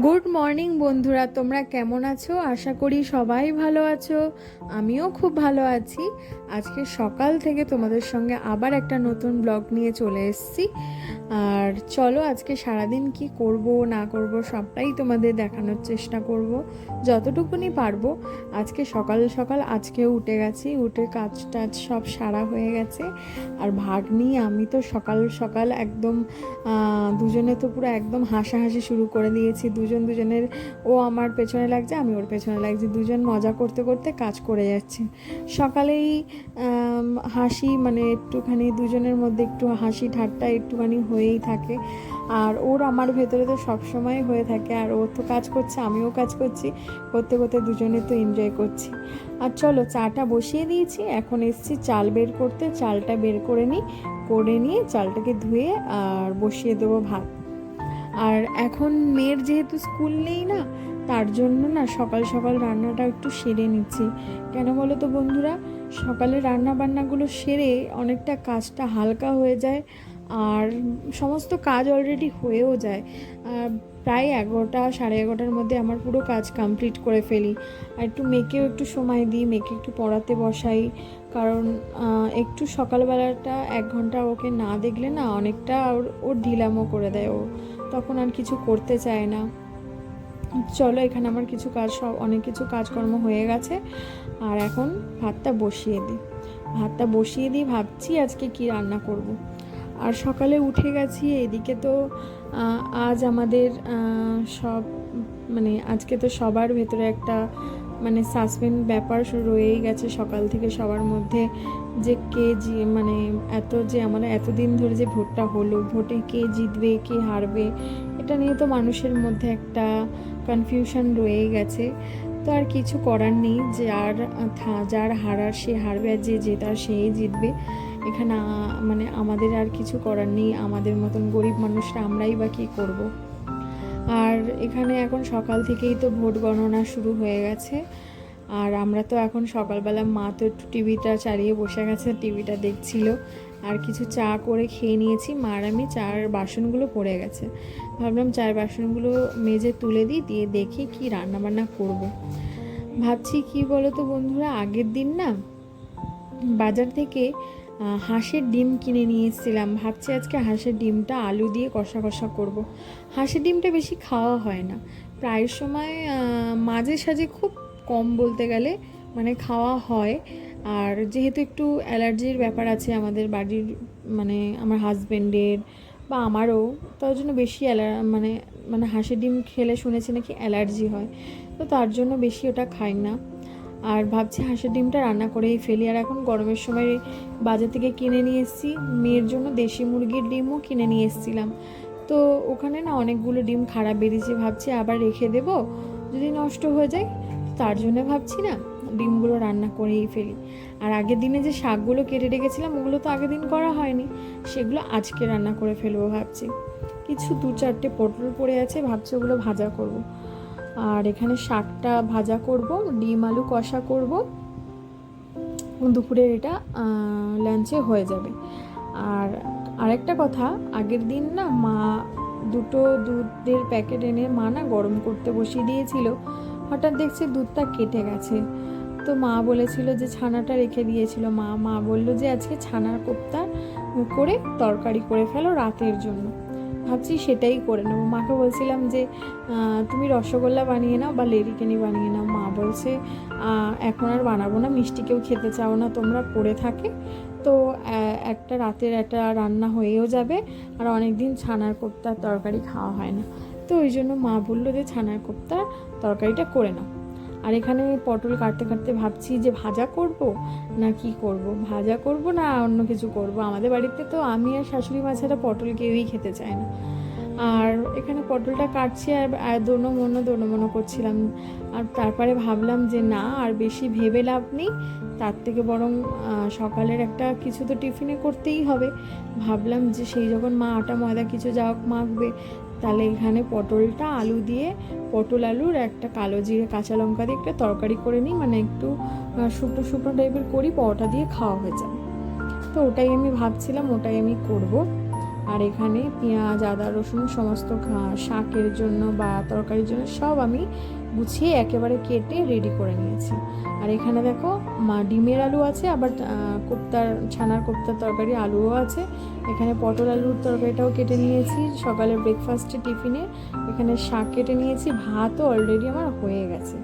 Good morning বন্ধুরা। তোমরা কেমন আছো? আশা করি সবাই ভালো আছো। আমিও খুব ভালো আছি। আজকে সকাল থেকে তোমাদের সঙ্গে আবার একটা নতুন ব্লগ নিয়ে চলে এসেছি। আর চলো, আজকে সারাদিন কি করব, না করব, সবটাই তোমাদের দেখানোর চেষ্টা করব, যতটুকুনি পারব। আজকে সকাল সকাল আজকেও উঠে গেছি। উঠে কাজ টাজ সব সারা হয়ে গেছে। আর ভাগ্নি, আমি তো সকাল সকাল একদম দুজনে তো পুরো একদম হাসাহাসি শুরু করে দিয়েছি। দুজন দুজনের, ও আমার পেছনে লাগছে, আমি ওর পেছনে লাগছি। দুজন মজা করতে করতে কাজ করে যাচ্ছে। সকালেই হাসি মানে একটুখানি দুজনের মধ্যে একটু হাসি ঠাট্টা একটুখানি হয়েই থাকে। আর ওর আমার ভেতরে তো সবসময় হয়ে থাকে, আর ও তো কাজ করছে, আমিও কাজ করছি। করতে করতে দুজনে তো এনজয় করছি। আর চলো, চাটা বসিয়ে দিয়েছি, এখন এসছি চাল বের করতে। চালটা বের করে নিই করে নিয়ে চালটাকে ধুয়ে আর বসিয়ে দেবো ভাত। আর এখন মেয়ের যেহেতু স্কুল নেই না, তার জন্য না সকাল সকাল রান্নাটা একটু সেরে নিচ্ছি। কেন বলো তো বন্ধুরা? সকালে রান্না বান্নাগুলো সেরে অনেকটা কাজটা হালকা হয়ে যায় আর সমস্ত কাজ অলরেডি হয়েও যায়। প্রায় এগারোটা, সাড়ে এগারোটার মধ্যে আমার পুরো কাজ কমপ্লিট করে ফেলি। আর একটু মেয়েকেও একটু সময় দিই, মেয়েকে একটু পড়াতে বসাই। কারণ একটু সকালবেলাটা এক ঘণ্টা ওকে না দেখলে না অনেকটা ওর ওর ঢিলামো করে দেয় ও। তখন আর কিছু করতে চায় না। চলো, এখানে আমার কিছু কাজ, সব অনেক কিছু কাজকর্ম হয়ে গেছে। আর এখন ভাতটা বসিয়ে দিই। ভাতটা বসিয়ে দিই ভাবছি আজকে কি রান্না করব। আর সকালে উঠে গেছি, এদিকে তো আজ আমাদের সব মানে আজকে তো সবার ভেতরে একটা মানে সাসপেন্ড ব্যাপার রয়েই গেছে সকাল থেকে সবার মধ্যে। যে কে জি মানে এত যে আমরা এতদিন ধরে যে ভোটটা হলো, ভোটে কে জিতবে, কে হারবে, এটা নিয়ে তো মানুষের মধ্যে একটা কনফিউশন রয়ে গেছে। তো আর কিছু করার নেই, যে আর থা- যার হারার সে হারবে আর যে জেতার সেই জিতবে। এখানে মানে আমাদের আর কিছু করার নেই, আমাদের মতন গরিব মানুষরা আমরাই বা কী করব? আর এখানে এখন সকাল থেকেই তো ভোট গণনা শুরু হয়ে গেছে। আর আমরা তো এখন সকালবেলা মা তো একটু টিভিটা চালিয়ে বসে গেছে, টিভিটা দেখছিল। আর কিছু চা করে খেয়ে নিয়েছি। মার আমি চার বাসনগুলো পড়ে গেছে। ভাবলাম চার বাসনগুলো মেজে তুলে দিই, দিয়ে দেখি কি রান্না বান্না করব। ভাবছি কি বলো তো বন্ধুরা, আগের দিন না বাজার থেকে হাঁসের ডিম কিনে নিয়ে এসেছিলাম। ভাবছি আজকে হাঁসের ডিমটা আলু দিয়ে কষা কষা করব। হাঁসের ডিমটা বেশি খাওয়া হয় না। প্রায় সময় মাঝে সাঝে খুব কম বলতে গেলে মানে খাওয়া হয়। আর যেহেতু একটু অ্যালার্জির ব্যাপার আছে আমাদের বাড়ির মানে আমার হাজব্যান্ডের বা আমারও, তার জন্য বেশি অ্যালা মানে মানে হাঁসের ডিম খেলে শুনেছি নাকি অ্যালার্জি হয়। তো তার জন্য বেশি ওটা খাই না। আর ভাবছি হাঁসের ডিমটা রান্না করেই ফেলি। আর এখন গরমের সময় বাজার থেকে কিনে নিয়ে এসেছি। মেয়ের জন্য দেশি মুরগির ডিমও কিনে নিয়ে এসেছিলাম। তো ওখানে না অনেকগুলো ডিম খারাপ বেরিয়েছে। ভাবছি আবার রেখে দেব। যদি নষ্ট হয়ে যায় তার জন্য ভাবছি না ডিমগুলো রান্না করেই ফেলি। আর আগের দিনে যে শাকগুলো কেটে রেখেছিলাম, ওগুলো তো আগের দিন করা হয়নি। সেগুলো আজকে রান্না করে ফেলব ভাবছি। কিছু দু চারটে পটল পড়ে আছে, ভাবছি ওগুলো ভাজা করব। আর এখানে শাকটা ভাজা করব, ডিম আলু কষা করব। দুপুরের এটা লাঞ্চে হয়ে যাবে। আর আরেকটা কথা, আগের দিন না মা দুটো দুধের প্যাকেট এনে মা না গরম করতে বসিয়ে দিয়েছিল। হঠাৎ দেখছি দুধটা কেটে গেছে। তো মা বলেছিল যে ছানাটা রেখে দিয়েছিল। মা মা বলল যে আজকে ছানার কোপ্তা করে তরকারি করে ফেলো রাতের জন্য। ভাবছি সেটাই করে নেব। মাকে বলছিলাম যে তুমি রসগোল্লা বানিয়ে নাও বা লেডিকেনি বানিয়ে নাও। মা বলছে এখন আর বানাবো না, মিষ্টি কেউ খেতে চাও না, তোমরা পড়ে থাকে। তো একটা রাতের একটা রান্না হয়েও যাবে, আর অনেক দিন ছানার কোপ্তার তরকারি খাওয়া হয় না। তো ওই জন্য মা বলল যে ছানার কোপ্তার তরকারিটা করে নাও। আর এখানে পটল কাটতে কাটতে ভাবছি যে ভাজা করব না কি করব? ভাজা করব না অন্য কিছু করব? আমাদের বাড়িতে তো আমি আর শাশুড়ি মা ছাড়া পটল কেউই খেতে চায় না। আর এখানে পটলটা কাটছি আর আর দোনো মনো দোনো মনো করছিলাম। আর তারপরে ভাবলাম যে না, আর বেশি ভেবে লাভ নেই। তার থেকে বরং সকালের একটা কিছু তো টিফিনে করতেই হবে। ভাবলাম যে সেই যখন মা আটা ময়দা কিছু যা হোক মাখবে তাহলে এখানে পটলটা, আলু দিয়ে পটল, আলুর একটা কালো জিরে, কাঁচা লঙ্কা দিয়ে একটা তরকারি করে নিই। মানে একটু শুকনো শুকনো টাইপের করি, পরোটা দিয়ে খাওয়া হয়ে যায় তো ওটাই আমি ভাবছিলাম, ওটাই আমি করব। আর এখানে পেঁয়াজ, আদা, রসুন, সমস্ত শাকের জন্য বা তরকারির জন্য সব আমি গুছিয়ে একেবারে কেটে রেডি করে নিয়েছি। আর এখানে দেখো, মা ডিমের আলু আছে, আবার কোপ্তার, ছানার কোপ্তার তরকারি আলুও আছে। এখানে পটল আলুর তরকারিটাও কেটে নিয়েছি সকালে ব্রেকফাস্টে টিফিনে এখানে শাক কেটে নিয়েছি, ভাতও অলরেডি আমার হয়ে গেছে।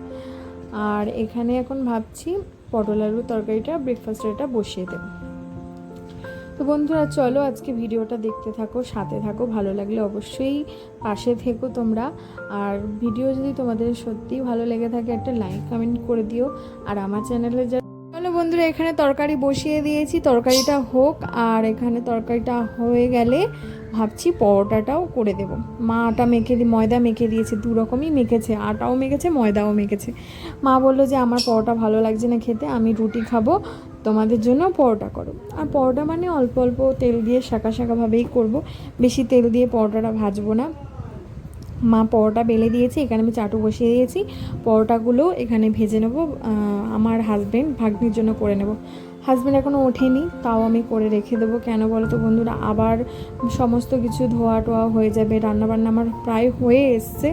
আর এখানে এখন ভাবছি পটল আলুর তরকারিটা ব্রেকফাস্টে এটা বসিয়ে দেবো। তো বন্ধুরা, চলো আজকে ভিডিওটা দেখতে থাকো, সাথে থাকো, ভালো লাগলে অবশ্যই পাশে থেকো তোমরা। আর ভিডিও যদি তোমাদের সত্যিই ভালো লেগে থাকে, একটা লাইক, কমেন্ট করে দিও। আর আমার চ্যানেলে যা চলো বন্ধুরা, এখানে তরকারি বসিয়ে দিয়েছি। তরকারিটা হোক, আর এখানে তরকারিটা হয়ে গেলে ভাবছি পরোটাটাও করে দেব। মা আটা মেখে দি ময়দা মেখে দিয়েছে, দু রকমই মেখেছে। আটাও মেখেছে, ময়দাও মেখেছে। মা বলল যে, আমার পরোটা ভালো লাগছে না খেতে, আমি রুটি খাব। তোমাদের জন্য পরোটা করো। আর পরোটা মানে অল্প অল্প তেল দিয়ে শাঁকা শাঁকাভাবেই করব। বেশি তেল দিয়ে পরোটাটা ভাজবো না। মা পরোটা বেলে দিয়েছে, এখানে আমি চাটু বসিয়ে দিয়েছি। পরোটাগুলো এখানে ভেজে নেব আমার হাজব্যান্ড ভাগ্নির জন্য করে নেব। হাজবেন্ড এখনও ওঠেনি, তাও আমি করে রেখে দেবো। কেন বলো তো বন্ধুরা, আবার সমস্ত কিছু ধোয়া টোয়া হয়ে যাবে, রান্নাবান্না আমার প্রায় হয়ে এসছে।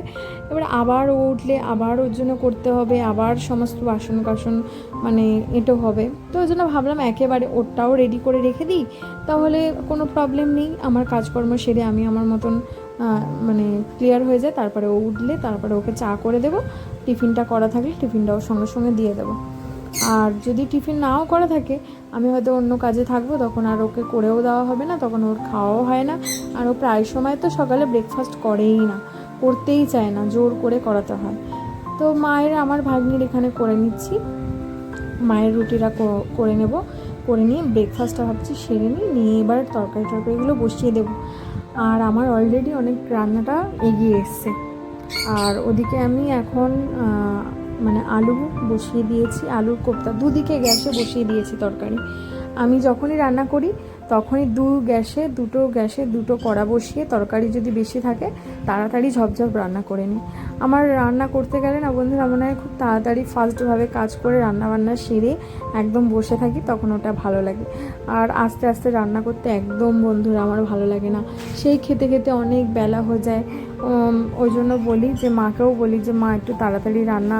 এবার আবার ও উঠলে আবার ওর জন্য করতে হবে, আবার সমস্ত বাসন কাসন মানে এটো হবে। তো ওই জন্য ভাবলাম একেবারে ওরটাও রেডি করে রেখে দিই। তাহলে কোনো প্রবলেম নেই, আমার কাজকর্ম সেরে আমি আমার মতন মানে ক্লিয়ার হয়ে যায়। তারপরে ও উঠলে, তারপরে ওকে চা করে দেবো। টিফিনটা করা থাকলে টিফিনটাও সঙ্গে সঙ্গে দিয়ে দেবো। আর যদি টিফিন নাও করা থাকে, আমি হয়তো অন্য কাজে থাকব, তখন আর ওকে করেও দেওয়া হবে না, তখন ওর খাওয়াও হয় না। আর ও প্রায় সময় তো সকালে ব্রেকফাস্ট করেই না, করতেই চায় না, জোর করে করাতে হয়। তো মায়ের আমার ভাগ্নির এখানে করে নিচ্ছি। মায়ের রুটিটা করে নেব, করে নিয়ে ব্রেকফাস্টটা ভাবছি সেরে নিই, নিয়ে এবার তরকারি টরকারিগুলো বসিয়ে দেবো। আর আমার অলরেডি অনেক রান্নাটা এগিয়ে এসছে। আর ওদিকে আমি এখন মানে আলু বসিয়ে দিয়েছি, আলুর কোপ্তা। দুদিকে গ্যাসে বসিয়ে দিয়েছি তরকারি। আমি যখনই রান্না করি, তখনই দু গ্যাসে, দুটো গ্যাসে, দুটো কড়া বসিয়ে তরকারি যদি বেশি থাকে, তাড়াতাড়ি ঝপঝপ রান্না করে নিই। আমার রান্না করতে গেলে না বন্ধুরা মনে হয় খুব তাড়াতাড়ি ফাস্টভাবে কাজ করে রান্না বান্না সেরে একদম বসে থাকি, তখন ওটা ভালো লাগে। আর আস্তে আস্তে রান্না করতে একদম বন্ধুরা, আমার ভালো লাগে না। সেই খেতে খেতে অনেক বেলা হয়ে যায় ওই জন্য বলি যে মাকেও বলি যে মা একটু তাড়াতাড়ি রান্না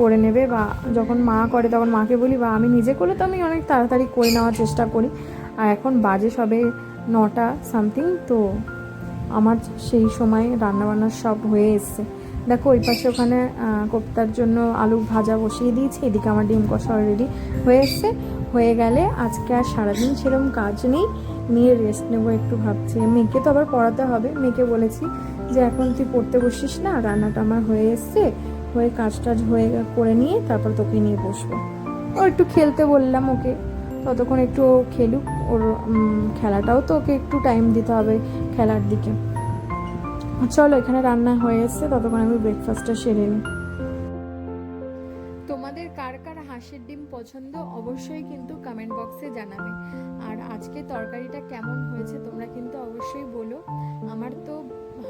করে নেবে বা যখন মা করে তখন মাকে বলি বা আমি নিজে করলে তো আমি অনেক তাড়াতাড়ি করে নেওয়ার চেষ্টা করি। আর এখন বাজে সবে নটা সামথিং, তো আমার সেই সময় রান্নাবান্না সব হয়ে এসছে। দেখো ওই পাশে ওখানে কোপ্তার জন্য আলু ভাজা বসিয়ে দিয়েছি, এদিকে আমার ডিম কষা অলরেডি হয়ে এসছে। হয়ে গেলে আজকে আর সারাদিন সেরকম কাজ নেই নিয়ে রেস্ট নেব একটু ভাবছি। মেয়েকে তো আবার পড়াতে হবে, মেয়েকে বলেছি যে এখন তুই পড়তে বসিস না, রান্নাটা আমার হয়ে এসছে, হয়ে কাজ টাজ হয়ে করে নিয়ে তারপর তোকে নিয়ে বসবো। ও একটু খেলতে বললাম ওকে। ততক্ষণ একটু খেলুক, ওর খেলাটাও তো ওকে একটু টাইম দিতে হবে খেলার দিকে। চলো, এখানে রান্না হয়ে এসছে, ততক্ষণ আমি ব্রেকফাস্টটা সেরে নিই। তোমাদের কার কার হাঁসের ডিম পছন্দ অবশ্যই কিন্তু কমেন্ট বক্সে জানাবে। আর আজকে তরকারিটা কেমন হয়েছে তোমরা কিন্তু অবশ্যই বলো। আমার তো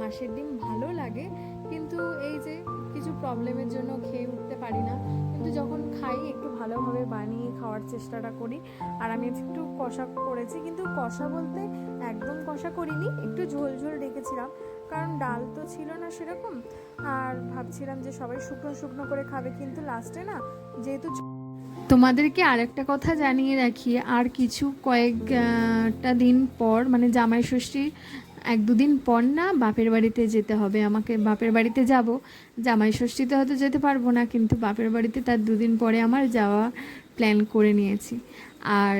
হাঁসের ডিম ভালো লাগে, কিন্তু এই যে কিছু প্রবলেমের জন্য খেয়ে উঠতে পারি না। কিন্তু যখন খাই, একটু ভালোভাবে বানিয়ে খাওয়ার চেষ্টাটা করি। আর আমি একটু কষা করেছি, কিন্তু কষা বলতে একদম কষা করিনি, একটু ঝোল ঝোল রেখেছিলাম। কারণ ডাল তো ছিল না সেরকম। আর ভাবছিলাম যে সবাই শুকনো শুকনো করে খাবে, কিন্তু লাস্টে না যেহেতু তোমাদেরকে আরেকটা কথা জানিয়ে রাখি, আর কিছু কয়েকটা দিন পর মানে জামাই ষষ্ঠী এক দুদিন পর না বাপের বাড়িতে যেতে হবে। আমাকে বাপের বাড়িতে যাব। জামাই ষষ্ঠীতে হয়তো যেতে পারব না, কিন্তু বাপের বাড়িতে তার দুদিন পরে আমার যাওয়া প্ল্যান করে নিয়েছি। আর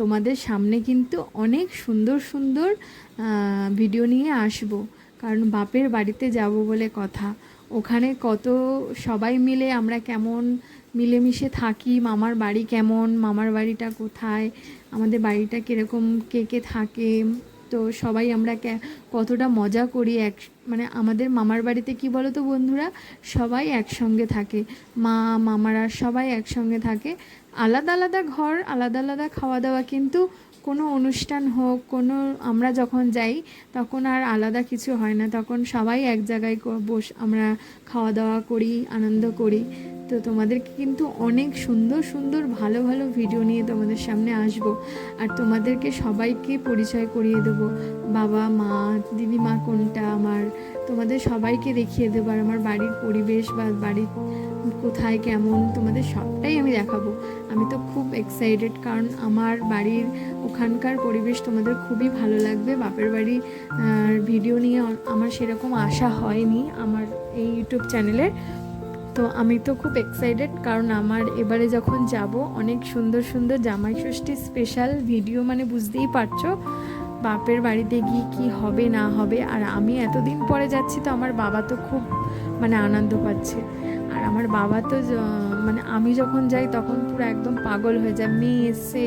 তোমাদের সামনে কিন্তু অনেক সুন্দর সুন্দর ভিডিও নিয়ে আসব। কারণ বাপের বাড়িতে যাব বলে কথা। ওখানে কত সবাই মিলে আমরা কেমন মিলেমিশে থাকি, মামার বাড়ি কেমন, মামার বাড়িটা কোথায়, আমাদের বাড়িটা কীরকম, কে কে থাকে তো সবাই আমরা কতটা মজা করি এক মানে আমাদের মামার বাড়িতে কি বলো তো বন্ধুরা? সবাই একসঙ্গে থাকে। মা, মামারা সবাই একসঙ্গে থাকে। আলাদা আলাদা ঘর, আলাদা আলাদা খাওয়া দাওয়া কিন্তু কোনো অনুষ্ঠান হোক, কোনো আমরা যখন যাই তখন আর আলাদা কিছু হয় না। তখন সবাই এক জায়গায় বস, আমরা খাওয়া দাওয়া করি, আনন্দ করি। তো তোমাদেরকে কিন্তু অনেক সুন্দর সুন্দর, ভালো ভালো ভিডিও নিয়ে তোমাদের সামনে আসব। আর তোমাদেরকে সবাইকে পরিচয় করিয়ে দেবো। বাবা, মা, দিদিমা কোনটা আমার? তোমাদের সবাইকে দেখিয়ে দেবো। আর আমার বাড়ির পরিবেশ বা বাড়ির কোথায় কেমন, তোমাদের সবটাই আমি দেখাবো। আমি তো খুব এক্সাইটেড কারণ আমার বাড়ির ওখানকার পরিবেশ তোমাদের খুবই ভালো লাগবে। বাপের বাড়ি ভিডিও নিয়ে আমার সেরকম আশা হয়নি আমার এই ইউটিউব চ্যানেলে তো আমি তো খুব এক্সাইটেড কারণ আমার এবারে যখন যাব, অনেক সুন্দর সুন্দর জামাই ষষ্ঠী স্পেশাল ভিডিও মানে বুঝতেই পারছ, বাপের বাড়িতে গিয়ে কি হবে, না হবে, আর আমি এতদিন পরে যাচ্ছি তো আমার বাবা তো খুব মানে আনন্দ পাচ্ছে। আর আমার বাবা তো মানে আমি যখন যাই তখন পুরো একদম পাগল হয়ে যায়, মেয়ে এসে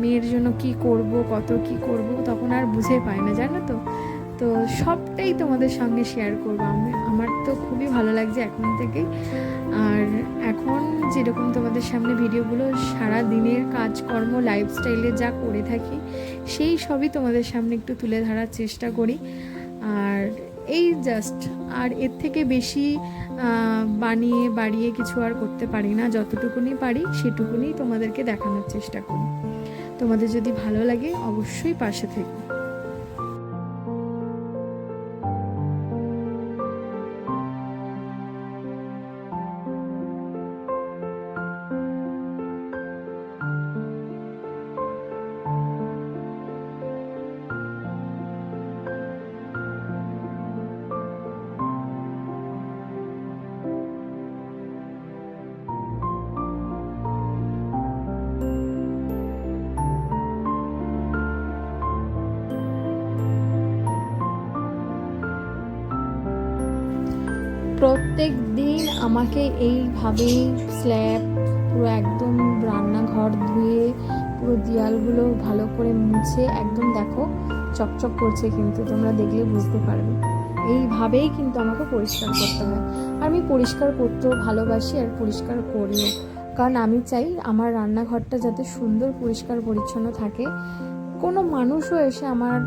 মেয়ের জন্য কি করব, কত কি করব, তখন আর বুঝে পায় না, জানো তো? তো সবটাই তোমাদের সঙ্গে শেয়ার করব। আমি আমার তো খুবই ভালো লাগছে এখন থেকে। আর এখন যেরকম তোমাদের সামনে ভিডিওগুলো সারা দিনের কাজকর্ম লাইফস্টাইলে যা করে থাকি, সেই সবই তোমাদের সামনে একটু তুলে ধরার চেষ্টা করি। আর এই জাস্ট আর এর থেকে বেশি বানিয়ে, বাড়িয়ে কিছু আর করতে পারি না। যতটুকুনি পারি, সেটুকুনি তোমাদেরকে দেখানোর চেষ্টা করি। তোমাদের যদি ভালো লাগে, অবশ্যই পাশে থেকো। আমাকে এইভাবেই স্ল্যাব পুরো একদম রান্নাঘর ধুয়ে পুরো দেয়ালগুলো ভালো করে মুছে একদম দেখো চকচক করছে কিন্তু, তোমরা দেখলে বুঝতে পারবে। এইভাবেই কিন্তু আমাকে পরিষ্কার করতে হয়। আর আমি পরিষ্কার করতেও ভালোবাসি আর পরিষ্কার করিও। কারণ আমি চাই আমার রান্নাঘরটা যাতে সুন্দর, পরিষ্কার, পরিচ্ছন্ন থাকে। কোনো মানুষও এসে আমার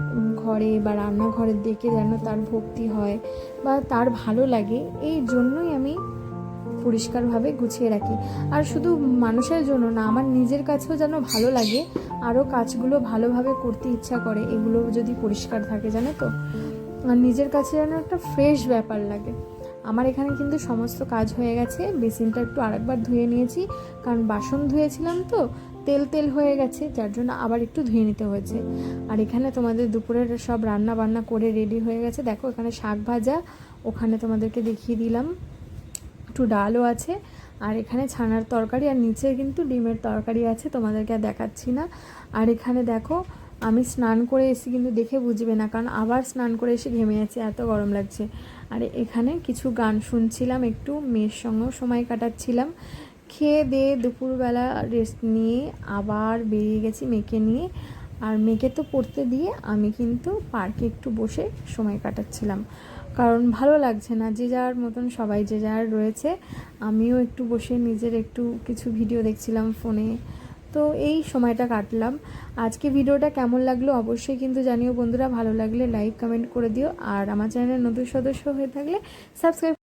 ঘরে বা রান্নাঘরে দেখে যেন তার ভক্তি হয় বা তার ভালো লাগে, এই জন্যই আমি পরিষ্কারভাবে গুছিয়ে রাখি। আর শুধু মানুষের জন্য না, আমার নিজের কাছেও যেন ভালো লাগে, আরও কাজগুলো ভালোভাবে করতে ইচ্ছা করে, এগুলো যদি পরিষ্কার থাকে, জানো তো? আর নিজের কাছে যেন একটা ফ্রেশ ব্যাপার লাগে। আমার এখানে কিন্তু সমস্ত কাজ হয়ে গেছে, বেসিনটা একটু আরেকবার ধুয়ে নিয়েছি, কারণ বাসন ধুয়েছিলাম তো, তেল তেল হয়ে গেছে, যার জন্য আবার একটু ধুয়ে নিতে হয়েছে। আর এখানে তোমাদের দুপুরের সব রান্না বান্না করে রেডি হয়ে গেছে। দেখো এখানে শাক ভাজা, ওখানে তোমাদেরকে দেখিয়ে দিলাম। একটু ডালও আছে আর এখানে ছানার তরকারি আর নিচে কিন্তু ডিমের তরকারি আছে, তোমাদেরকে আর দেখাচ্ছি না। আর এখানে দেখো, আমি স্নান করে এসে কিন্তু দেখে বুঝবে না, কারণ আবার স্নান করে এসে ঘেমে যাচ্ছে এত গরম লাগছে। আর এখানে কিছু গান শুনছিলাম, একটু মেয়ের সঙ্গেও সময় কাটাচ্ছিলাম। খেয়ে দিয়ে দুপুরবেলা রেস্ট নিয়ে আবার বেরিয়ে গেছি মেয়েকে নিয়ে। আর মেয়েকে তো পড়তে দিয়ে আমি কিন্তু পার্কে একটু বসে সময় কাটাচ্ছিলাম। কারণ ভালো লাগছে না, যে যার মতন সবাই, যে যার রয়েছে। আমিও একটু বসে নিজের একটু কিছু ভিডিও দেখছিলাম ফোনে। তো এই সময়টা কাটলাম। আজকে ভিডিওটা কেমন লাগল অবশ্যই কিন্তু জানিও বন্ধুরা। ভালো লাগলে লাইক, কমেন্ট করে দিও। আর আমার চ্যানেলের নতুন সদস্য হয়ে থাকলে সাবস্ক্রাইব